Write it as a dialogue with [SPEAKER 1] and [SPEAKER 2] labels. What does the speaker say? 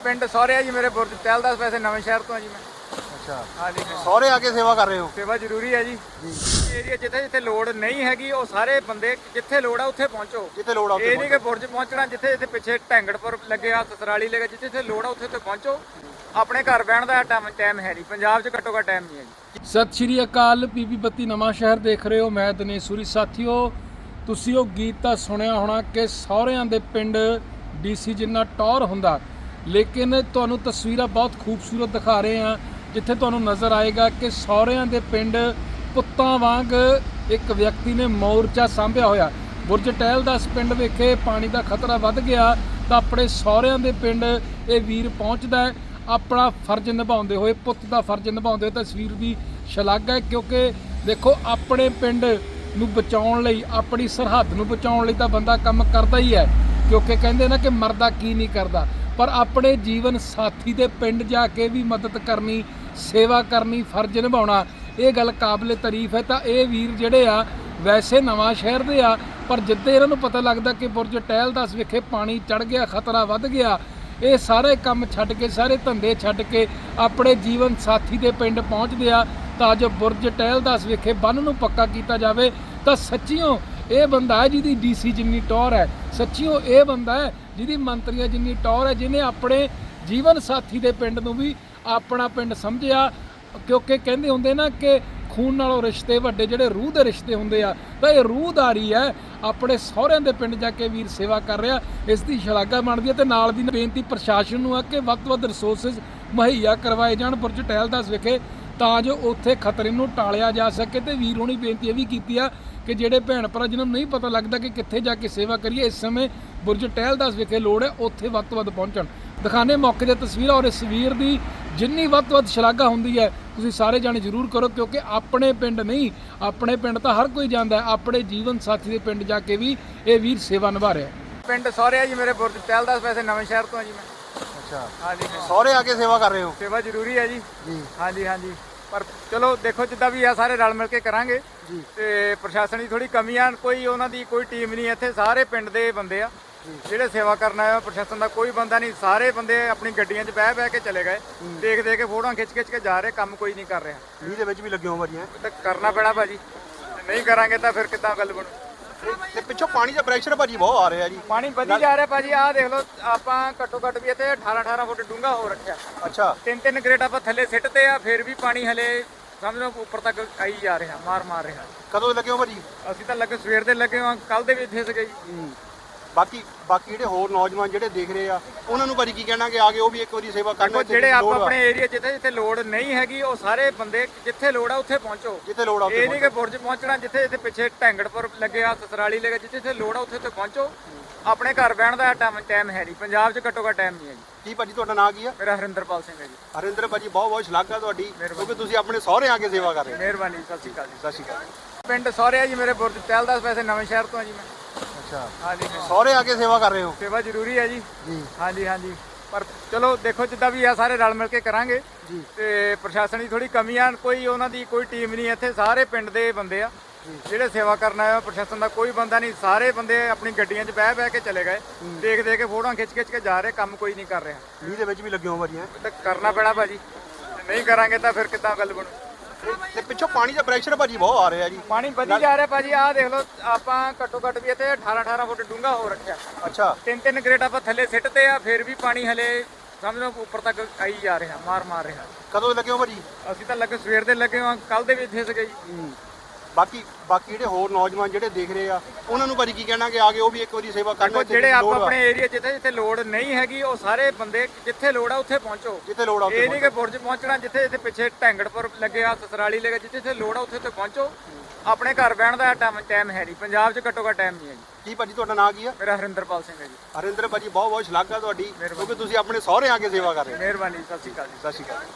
[SPEAKER 1] ਪਿੰਡ ਸਹੁਰੇ ਆ ਜੀ ਮੇਰੇ ਬੁਰਜ ਤਹਿਲਦਾਸ ਵੈਸੇ ਨਵੇਂ ਸ਼ਹਿਰ ਤੋਂ ਆ ਜੀ ਮੈਂ।
[SPEAKER 2] ਅੱਛਾ।
[SPEAKER 1] ਹਾਂਜੀ
[SPEAKER 2] ਸਹੁਰੇ ਆ ਕੇ ਸੇਵਾ ਕਰ ਰਹੇ ਹੋ?
[SPEAKER 1] ਸੇਵਾ ਜ਼ਰੂਰੀ ਹੈ ਜੀ। ਏਰੀਆ ਜਿੱਥੇ ਜਿੱਥੇ ਲੋੜ ਨਹੀਂ ਹੈਗੀ ਉਹ ਸਾਰੇ ਬੰਦੇ ਜਿੱਥੇ ਲੋੜ ਆ ਉੱਥੇ ਪਹੁੰਚੋ।
[SPEAKER 2] ਜਿੱਥੇ ਲੋੜ ਆ ਉੱਥੇ
[SPEAKER 1] ਇਹ ਨਹੀਂ ਕਿ ਬੁਰਜ ਪਹੁੰਚਣਾ ਜਿੱਥੇ ਜਿੱਥੇ ਪਿੱਛੇ ਢੈਂਗੜਪੁਰ ਲੱਗਿਆ ਸਸਰਾਲੀ ਲੱਗਿਆ ਜਿੱਥੇ ਜਿੱਥੇ ਲੋੜ ਆ ਉੱਥੇ ਉੱਥੇ ਪਹੁੰਚੋ। ਆਪਣੇ ਘਰ ਬਹਿਣ ਦਾ ਟਾਈਮ ਟਾਈਮ ਹੈ ਨਹੀਂ। ਪੰਜਾਬ 'ਚ ਘੱਟੋ ਘੱਟ ਟਾਈਮ ਨਹੀਂ ਹੈ ਜੀ।
[SPEAKER 3] ਸਤਿ ਸ਼੍ਰੀ ਅਕਾਲ ਪੀਪੀ ਬੱਤੀ ਨਵਾਂ ਸ਼ਹਿਰ ਦੇਖ ਰਹੇ ਹੋ। ਮੈਂ ਦਿਨੇਸ਼ੂਰੀ ਸਾਥੀਓ ਤੁਸੀਂ ਉਹ ਗੀਤ ਤਾਂ ਸੁਣਿਆ ਹੋਣਾ ਕਿ ਸਹੁਰਿਆਂ ਦੇ ਪਿੰਡ ਡੀਸੀ ਜਿੰਨਾ ਟੌਰ ਹੁੰਦਾ ਲੇਕਿਨ ਤੁਹਾਨੂੰ ਤਸਵੀਰਾਂ ਬਹੁਤ ਖੂਬਸੂਰਤ ਦਿਖਾ ਰਹੇ ਹਾਂ, ਜਿੱਥੇ ਤੁਹਾਨੂੰ ਨਜ਼ਰ ਆਏਗਾ ਕਿ ਸਹੁਰਿਆਂ ਦੇ ਪਿੰਡ ਪੁੱਤਾਂ ਵਾਂਗ ਇੱਕ ਵਿਅਕਤੀ ਨੇ ਮੋਰਚਾ ਸਾਂਭਿਆ ਹੋਇਆ। ਬੁਰਜ ਟਹਿਲ ਟਹਿਲਦਾਸ ਪਿੰਡ ਵਿਖੇ ਪਾਣੀ ਦਾ ਖਤਰਾ ਵੱਧ ਗਿਆ, ਤਾਂ ਆਪਣੇ ਸਹੁਰਿਆਂ ਦੇ ਪਿੰਡ ਇਹ ਵੀਰ ਪਹੁੰਚਦਾ ਹੈ। ਆਪਣਾ ਫਰਜ਼ ਨਿਭਾਉਂਦੇ ਹੋਏ, ਪੁੱਤ ਦਾ ਫਰਜ਼ ਨਿਭਾਉਂਦੇ ਹੋਏ ਤਸਵੀਰ ਦੀ ਸ਼ਲਾਘਾ ਹੈ, ਕਿਉਂਕਿ ਦੇਖੋ, ਆਪਣੇ ਪਿੰਡ ਨੂੰ ਬਚਾਉਣ ਲਈ, ਆਪਣੀ ਸਰਹੱਦ ਨੂੰ ਬਚਾਉਣ ਲਈ ਤਾਂ ਬੰਦਾ ਕੰਮ ਕਰਦਾ ਹੀ ਹੈ, ਕਿਉਂਕਿ ਕਹਿੰਦੇ ਨਾ ਕਿ ਮਰਦਾ ਕੀ ਨਹੀਂ ਕਰਦਾ। ਪਰ ਆਪਣੇ ਜੀਵਨ ਸਾਥੀ ਦੇ ਪਿੰਡ ਜਾ ਕੇ ਵੀ ਮਦਦ ਕਰਨੀ, ਸੇਵਾ ਕਰਨੀ ਫਰਜ਼ ਨਿਭਾਉਣਾ, ਇਹ ਗੱਲ ਕਾਬਲੇ ਤਾਰੀਫ ਹੈ ਤਾਂ ਇਹ ਵੀਰ ਜਿਹੜੇ ਆ, ਵੈਸੇ ਨਵਾਂ ਸ਼ਹਿਰ ਦੇ ਆ, ਪਰ ਜਿੱਦੇ ਇਹਨਾਂ ਨੂੰ ਪਤਾ ਲੱਗਦਾ ਕਿ ਬੁਰਜ ਟਹਿਲਦਾਸ ਵਿਖੇ ਪਾਣੀ ਚੜ ਗਿਆ, ਖਤਰਾ ਵੱਧ ਗਿਆ, ਇਹ ਸਾਰੇ ਕੰਮ ਛੱਡ ਕੇ, ਸਾਰੇ ਧੰਦੇ ਛੱਡ ਕੇ ਆਪਣੇ ਜੀਵਨ ਸਾਥੀ ਦੇ ਪਿੰਡ ਪਹੁੰਚਦੇ ਆ, ਤਾਂ ਜੋ ਬੁਰਜ ਟਹਿਲਦਾਸ ਵਿਖੇ ਬੰਨ ਨੂੰ ਪੱਕਾ ਕੀਤਾ ਜਾਵੇ, ਤਾਂ ਸੱਚੀਓ ਇਹ ਬੰਦਾ ਹੈ ਜਿਹਦੀ ਡੀਸੀ ਜਿੰਨੀ ਟੌਰ ਹੈ, ਸੱਚੀਓ ਇਹ ਬੰਦਾ ਹੈ ਜਿਹਦੀ ਮੰਤਰੀਆਂ ਜਿੰਨੀ ਟੌਰ ਹੈ, ਜਿਹਨੇ ਆਪਣੇ ਜੀਵਨ ਸਾਥੀ ਦੇ ਪਿੰਡ ਨੂੰ ਵੀ ਆਪਣਾ ਪਿੰਡ ਸਮਝਿਆ, ਕਿਉਂਕਿ ਕਹਿੰਦੇ ਹੁੰਦੇ ਨਾ ਕਿ ਖੂਨ ਨਾਲੋਂ ਰਿਸ਼ਤੇ ਵੱਡੇ, ਜਿਹੜੇ ਰੂਹ ਦੇ ਰਿਸ਼ਤੇ ਹੁੰਦੇ ਆ, ਤਾਂ ਇਹ ਰੂਹਦਾਰੀ ਹੈ, ਆਪਣੇ ਸਹੁਰਿਆਂ ਦੇ ਪਿੰਡ ਜਾ ਕੇ ਵੀਰ ਸੇਵਾ ਕਰ ਰਿਹਾ, ਇਸ ਦੀ ਸ਼ਲਾਘਾ ਬਣਦੀ ਹੈ ਤੇ ਨਾਲ ਦੀ ਬੇਨਤੀ ਪ੍ਰਸ਼ਾਸਨ ਨੂੰ ਆ ਕਿ ਵੱਧ ਤੋਂ ਵੱਧ ਰਿਸੋਰਸਸ ਮੁਹੱਈਆ ਕਰਵਾਏ ਜਾਣ, ਬੁਰਜ ਟਹਿਲਦਾਸ ਵਿਖੇ, ਤਾਂ ਜੋ ਉੱਥੇ ਖਤਰੇ ਨੂੰ ਟਾਲਿਆ ਜਾ ਸਕੇ, ਤੇ ਵੀਰ ਹੋਣੀ ਬੇਨਤੀ ਇਹ ਵੀ ਕੀਤੀ ਆ ਕਿ ਜਿਹੜੇ ਭੈਣ ਭਰਾ, ਜਿਹਨਾਂ ਨੂੰ ਨਹੀਂ ਪਤਾ ਲੱਗਦਾ ਕਿ ਕਿੱਥੇ ਜਾ ਕੇ ਸੇਵਾ ਕਰੀਏ, ਇਸ ਸਮੇਂ ਬੁਰਜ ਟਹਿਲਦਾਸ ਵਿਖੇ ਲੋੜ ਹੈ ਉੱਥੇ ਵੱਧ ਤੋਂ ਵੱਧ ਪਹੁੰਚਣ। ਦਿਖਾਣੇ ਮੌਕੇ ਦੀਆਂ ਤਸਵੀਰਾਂ ਔਰ ਇਸ ਵੀਰ ਦੀ ਜਿੰਨੀ ਵੱਧ ਤੋਂ ਵੱਧ ਸ਼ਲਾਘਾ ਹੁੰਦੀ ਹੈ ਤੁਸੀਂ ਸਾਰੇ ਜਾਣੇ ਜ਼ਰੂਰ ਕਰੋ ਕਿਉਂਕਿ ਆਪਣੇ ਪਿੰਡ ਨਹੀਂ ਆਪਣੇ ਪਿੰਡ ਤਾਂ ਹਰ ਕੋਈ ਜਾਂਦਾ ਹੈ ਆਪਣੇ ਜੀਵਨ ਸਾਥੀ ਦੇ ਪਿੰਡ ਜਾ ਕੇ ਵੀ ਇਹ ਵੀਰ ਸੇਵਾ ਨਿਭਾ ਰਿਹਾ
[SPEAKER 1] ਪਿੰਡ ਸਹੁਰੇ ਆ ਜੀ ਮੇਰੇ ਬੁਰਜ ਤਹਿਲਦਾਸ ਵੈਸੇ ਨਵੇਂ ਸ਼ਹਿਰ ਤੋਂ ਆ ਜੀ ਮੈਂ।
[SPEAKER 2] ਅੱਛਾ।
[SPEAKER 1] ਹਾਂਜੀ
[SPEAKER 2] ਸਹੁਰੇ ਆ ਕੇ ਸੇਵਾ ਕਰ ਰਹੇ ਹੋ?
[SPEAKER 1] ਸੇਵਾ ਜ਼ਰੂਰੀ ਹੈ ਜੀ।
[SPEAKER 2] ਜੀ।
[SPEAKER 1] ਹਾਂਜੀ ਹਾਂਜੀ। ਪਰ ਚਲੋ ਦੇਖੋ ਜਿੱਦਾਂ ਵੀ ਆ ਸਾਰੇ ਰਲ ਮਿਲ ਕੇ ਕਰਾਂਗੇ।
[SPEAKER 2] ਜੀ।
[SPEAKER 1] ਤੇ ਪ੍ਰਸ਼ਾਸਨ ਦੀ ਥੋੜੀ ਕਮੀ ਆ ਕੋਈ ਉਹਨਾਂ ਦੀ ਕੋਈ ਟੀਮ ਨਹੀਂ ਇੱਥੇ ਸਾਰੇ ਪਿੰਡ ਦੇ ਬੰਦੇ ਆ। ਜਿਹੜੇ ਸੇਵਾ ਕਰਨ ਆਏ ਆ ਪ੍ਰਸ਼ਾਸਨ ਦਾ ਕੋਈ ਬੰਦਾ ਨਹੀਂ ਸਾਰੇ ਬੰਦੇ ਆਪਣੀ ਗੱਡੀਆਂ 'ਚ ਬਹਿ ਬਹਿ ਕੇ ਚਲੇ ਗਏ। ਦੇਖ ਦੇਖ ਕੇ ਫੋਟੋਆਂ ਖਿੱਚ ਖਿੱਚ ਕੇ ਜਾ ਰਹੇ ਕੰਮ ਕੋਈ ਨਹੀਂ ਕਰ ਰਿਹਾ।
[SPEAKER 2] ਮੀਂਹ ਦੇ ਵਿੱਚ ਵੀ ਲੱਗੇ ਹੋ ਭਾਜੀ ਹੈਂ?
[SPEAKER 1] ਤੇ ਕਰਨਾ ਪੈਣਾ ਭਾਜੀ। ਨਹੀਂ ਕਰਾਂਗੇ ਤਾਂ ਫਿਰ ਕਿੱਦਾਂ ਗੱਲ ਬਣੂ?
[SPEAKER 2] ਤੇ ਪਿੱਛੋਂ ਪਾਣੀ ਦਾ ਪ੍ਰੈਸ਼ਰ ਭਾਜੀ ਬਹੁਤ ਆ ਰਿਹਾ ਜੀ।
[SPEAKER 1] ਪਾਣੀ ਵਧੀ ਜਾ ਰਿਹਾ ਭਾਜੀ ਆਹ ਦੇਖ ਲਓ ਆਪਾਂ ਘੱਟੋ ਘੱਟ ਵੀ ਇੱਥੇ 18 18 ਫੁੱਟ ਡੂੰਘਾ ਹੋ ਰੱਖਿਆ।
[SPEAKER 2] ਅੱਛਾ।
[SPEAKER 1] ਤਿੰਨ ਤਿੰਨ ਗ੍ਰੇਡ ਆਪਾਂ ਥੱਲੇ ਸਿੱਟਦੇ ਆ ਫਿਰ ਵੀ ਪਾਣੀ ਹਲੇ ਸਮਝ ਲਓ ਉੱਪਰ ਤੱਕ ਆਈ ਜਾ ਰਿਹਾ ਮਾਰ ਮਾਰ ਰਿਹਾ।
[SPEAKER 2] ਕਦੋਂ ਲੱਗੇ ਹੋ ਭਾਜੀ?
[SPEAKER 1] ਅਸੀਂ ਤਾਂ ਲੱਗੇ ਸਵੇਰ ਦੇ ਲੱਗੇ ਹਾਂ ਕੱਲ ਦੇ ਵੀ ਇੱਥੇ ਸੀਗੇ ਜੀ।
[SPEAKER 2] ਬਾਕੀ ਬਾਕੀ ਜਿਹੜੇ ਹੋਰ ਨੌਜਵਾਨ ਜਿਹੜੇ ਦੇਖ ਰਹੇ ਆ ਉਹਨਾਂ ਨੂੰ ਭਾਜੀ ਕੀ ਕਹਿਣਾ ਕਿ ਆ ਕੇ ਉਹ ਵੀ ਇੱਕ ਵਾਰੀ ਸੇਵਾ ਕਰਨਾ
[SPEAKER 1] ਦੇਖੋ ਜਿਹੜੇ ਆਪਾਂ। ਆਪਣੇ ਏਰੀਆ ਜਿੱਥੇ ਜਿੱਥੇ ਲੋੜ ਨਹੀਂ ਹੈਗੀ ਉਹ ਸਾਰੇ ਬੰਦੇ ਜਿੱਥੇ ਲੋੜ ਆ ਉੱਥੇ ਪਹੁੰਚੋ।
[SPEAKER 2] ਜਿੱਥੇ ਲੋੜ ਆ ਉੱਥੇ
[SPEAKER 1] ਇਹ ਨਹੀਂ ਕਿ ਬੁਰਜ ਪਹੁੰਚਣਾ ਜਿੱਥੇ ਜਿੱਥੇ ਪਿੱਛੇ ਢੈਂਗੜਪੁਰ ਲੱਗਿਆ ਸਸਰਾਲੀ ਲੱਗਿਆ ਜਿੱਥੇ ਜਿੱਥੇ ਲੋੜ ਆ ਉੱਥੇ ਉੱਥੇ ਪਹੁੰਚੋ। ਆਪਣੇ ਘਰ ਬਹਿਣ ਦਾ ਟਾਈਮ ਟਾਈਮ ਹੈ ਨਹੀਂ। ਪੰਜਾਬ 'ਚ ਘੱਟੋ ਘੱਟ ਟਾਈਮ ਨਹੀਂ ਹੈ ਜੀ।
[SPEAKER 2] ਕੀ ਭਾਜੀ ਤੁਹਾਡਾ ਨਾਂ ਕੀ ਆ?
[SPEAKER 1] ਮੇਰਾ ਹਰਿੰਦਰਪਾਲ ਸਿੰਘ ਹੈ ਜੀ।
[SPEAKER 2] ਹਰਿੰਦਰ ਭਾਜੀ ਬਹੁਤ ਬਹੁਤ ਸ਼ਲਾਘਾ ਤੁਹਾਡੀ ਕਿਉਂਕਿ ਤੁਸੀਂ ਆਪਣੇ ਸਹੁਰੇ ਆ ਕੇ ਸੇਵਾ ਕਰ ਰਹੇ ਹੋ।
[SPEAKER 1] ਮਿਹਰਬਾਨੀ ਸਤਿ ਸ਼੍ਰੀ ਅਕਾਲ ਜੀ।
[SPEAKER 2] ਸਤਿ ਸ਼੍ਰੀ ਅਕਾਲ।
[SPEAKER 1] ਪਿੰਡ ਸਹੁਰੇ ਆ ਜੀ ਮੇਰੇ ਬੁਰਜ ਤਹਿਲਦਾਸ ਵੈਸੇ ਨਵੇਂ ਸ਼ਹਿਰ ਤੋਂ ਆ ਜੀ ਮੈਂ।
[SPEAKER 2] ਅੱਛਾ।
[SPEAKER 1] ਹਾਂਜੀ
[SPEAKER 2] ਸਹੁਰੇ ਆ ਕੇ ਸੇਵਾ ਕਰ ਰਹੇ ਹੋ?
[SPEAKER 1] ਸੇਵਾ ਜ਼ਰੂਰੀ ਹੈ ਜੀ।
[SPEAKER 2] ਜੀ।
[SPEAKER 1] ਹਾਂਜੀ ਹਾਂਜੀ। ਪਰ ਚਲੋ ਦੇਖੋ ਜਿੱਦਾਂ ਵੀ ਆ ਸਾਰੇ ਰਲ ਮਿਲ ਕੇ ਕਰਾਂਗੇ।
[SPEAKER 2] ਜੀ।
[SPEAKER 1] ਤੇ ਪ੍ਰਸ਼ਾਸਨ ਦੀ ਥੋੜੀ ਕਮੀ ਆ ਕੋਈ ਉਹਨਾਂ ਦੀ ਕੋਈ ਟੀਮ ਨਹੀਂ ਇੱਥੇ ਸਾਰੇ ਪਿੰਡ ਦੇ ਬੰਦੇ ਆ। ਜਿਹੜੇ ਸੇਵਾ ਕਰਨ ਆਏ ਆ ਪ੍ਰਸ਼ਾਸਨ ਦਾ ਕੋਈ ਬੰਦਾ ਨਹੀਂ ਸਾਰੇ ਬੰਦੇ ਆਪਣੀ ਗੱਡੀਆਂ 'ਚ ਬਹਿ ਬਹਿ ਕੇ ਚਲੇ ਗਏ। ਦੇਖ ਦੇਖ ਕੇ ਫੋਟੋਆਂ ਖਿੱਚ ਖਿੱਚ ਕੇ ਜਾ ਰਹੇ ਕੰਮ ਕੋਈ ਨਹੀਂ ਕਰ ਰਿਹਾ।
[SPEAKER 2] ਮੀਂਹ ਦੇ ਵਿੱਚ ਵੀ ਲੱਗੇ ਹੋ ਭਾਜੀ ਹੈਂ?
[SPEAKER 1] ਤੇ ਕਰਨਾ ਪੈਣਾ ਭਾਜੀ। ਨਹੀਂ ਕਰਾਂਗੇ ਤਾਂ ਫਿਰ ਕਿੱਦਾਂ ਗੱਲ ਬਣੂ?
[SPEAKER 2] ਤੇ ਪਿੱਛੋਂ ਪਾਣੀ ਦਾ ਪ੍ਰੈਸ਼ਰ ਭਾਜੀ ਬਹੁਤ ਆ ਰਿਹਾ ਜੀ।
[SPEAKER 1] ਪਾਣੀ ਵਧੀ ਜਾ ਰਿਹਾ ਭਾਜੀ ਆਹ ਦੇਖ ਲਓ ਆਪਾਂ ਘੱਟੋ ਘੱਟ ਵੀ ਇੱਥੇ 18 18 ਫੁੱਟ ਡੂੰਘਾ ਹੋ ਰੱਖਿਆ।
[SPEAKER 2] ਅੱਛਾ।
[SPEAKER 1] ਤਿੰਨ ਤਿੰਨ ਗ੍ਰੇਡ ਆਪਾਂ ਥੱਲੇ ਸਿੱਟਦੇ ਆ ਫਿਰ ਵੀ ਪਾਣੀ ਹਲੇ ਸਮਝ ਲਓ ਉੱਪਰ ਤੱਕ ਆਈ ਜਾ ਰਿਹਾ ਮਾਰ ਮਾਰ ਰਿਹਾ।
[SPEAKER 2] ਕਦੋਂ ਲੱਗੇ ਹੋ ਭਾਜੀ?
[SPEAKER 1] ਅਸੀਂ ਤਾਂ ਲੱਗੇ ਸਵੇਰ ਦੇ ਲੱਗੇ ਹਾਂ ਕੱਲ ਦੇ ਵੀ ਇੱਥੇ ਸੀਗੇ ਜੀ।
[SPEAKER 2] ਬਾਕੀ ਬਾਕੀ ਜਿਹੜੇ ਹੋਰ ਨੌਜਵਾਨ ਜਿਹੜੇ ਦੇਖ ਰਹੇ ਆ ਉਹਨਾਂ ਨੂੰ ਭਾਜੀ ਕੀ ਕਹਿਣਾ ਕਿ ਆ ਕੇ ਉਹ ਵੀ ਇੱਕ ਵਾਰੀ ਸੇਵਾ ਕਰਨਾ
[SPEAKER 1] ਦੇਖੋ
[SPEAKER 2] ਇੱਥੇ
[SPEAKER 1] ਜਿਹੜੇ ਆਪਾਂ
[SPEAKER 2] ਲੋੜ ਆ।
[SPEAKER 1] ਆਪਣੇ ਏਰੀਆ ਜਿੱਥੇ ਜਿੱਥੇ ਲੋੜ ਨਹੀਂ ਹੈਗੀ ਉਹ ਸਾਰੇ ਬੰਦੇ ਜਿੱਥੇ ਲੋੜ ਆ ਉੱਥੇ ਪਹੁੰਚੋ।
[SPEAKER 2] ਜਿੱਥੇ ਲੋੜ ਆ ਉੱਥੇ
[SPEAKER 1] ਇਹ ਨਹੀਂ ਕਿ ਬੁਰਜ ਪਹੁੰਚਣਾ ਜਿੱਥੇ ਜਿੱਥੇ ਪਿੱਛੇ ਢੈਂਗੜਪੁਰ ਲੱਗਿਆ ਸਸਰਾਲੀ ਲੱਗਿਆ ਜਿੱਥੇ ਜਿੱਥੇ ਲੋੜ ਆ ਉੱਥੇ ਉੱਥੇ ਪਹੁੰਚੋ। ਆਪਣੇ ਘਰ ਬਹਿਣ ਦਾ ਟਾਈਮ ਹੈ ਨਹੀਂ। ਪੰਜਾਬ 'ਚ ਘੱਟੋ ਘੱਟ ਟਾਈਮ ਨਹੀਂ ਹੈ ਜੀ।
[SPEAKER 2] ਕੀ ਭਾਜੀ ਤੁਹਾਡਾ ਨਾਂ ਕੀ ਆ?
[SPEAKER 1] ਮੇਰਾ ਹਰਿੰਦਰਪਾਲ ਸਿੰਘ ਹੈ ਜੀ।
[SPEAKER 2] ਹਰਿੰਦਰ ਭਾਜੀ ਬਹੁਤ ਬਹੁਤ ਸ਼ਲਾਘਾ ਤੁਹਾਡੀ ਕਿਉਂਕਿ ਤੁਸੀਂ ਆਪਣੇ ਸਹੁਰੇ ਆ ਕੇ ਸੇਵਾ ਕਰ ਰਹੇ ਹੋ।
[SPEAKER 1] ਮਿਹਰਬਾਨੀ ਸਤਿ ਸ਼੍ਰੀ ਅਕਾਲ ਜੀ।
[SPEAKER 2] ਸਤਿ ਸ਼੍ਰੀ ਅਕਾਲ।